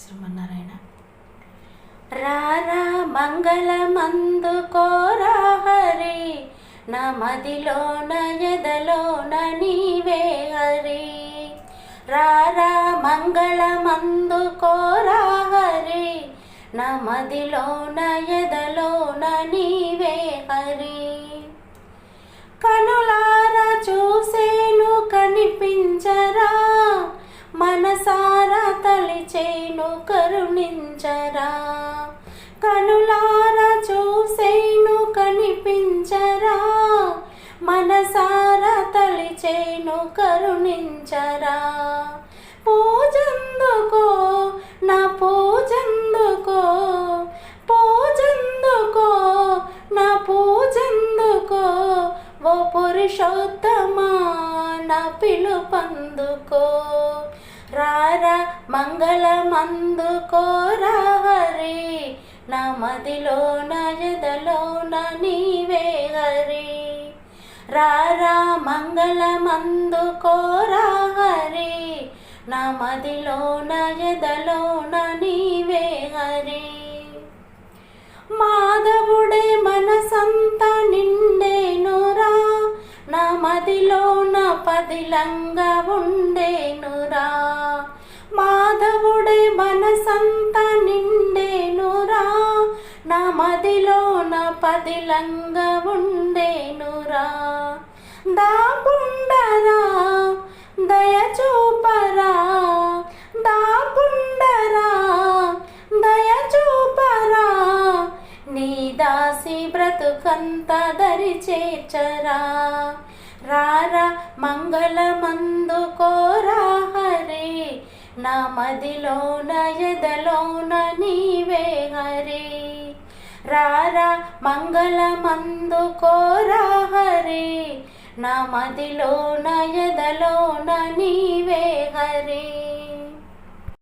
శ్రీమన్నారాయణ రారా మంగళమందు కోరా హరి నా మదిలోన ఎదలోన నీవే హరి. రారా మంగళమందు కోరా హరి నా మదిలోన ఎదలోన నీవే చేను కరుణించరా. కనులారా చూసేను కనిపించరా. మనసారా తలిచేను కరుణించరా. పూజందుకో నా పూజందుకో. పూజందుకో నా పూజందుకో. ఓ పురుషోత్తమా నా పిలుపందుకో. రార మంగళమందుకో రా హరి నా మదిలో నా ఎదలో నా నీవే హరి. రారా మంగళమందుకో రా హరి నా మదిలో నా ఎదలో నా పదిలోన పదిలంగా ఉండేనురా మాధవుడే మనసంతా నిండేనురా నా మదిలోన పదిలంగా ఉండేనురా దాపుండరా దయ చూపరా దాపుండరా దయ చూపరా నీ దాసి బ్రతుకంత దరి చేర్చరా మంగళమందు కోరా హరే నా మదిలోన ఎదలోన నీవే హరే. రారా మంగళమందు కోరా హరే నా మదిలోన ఎదలోన నీవే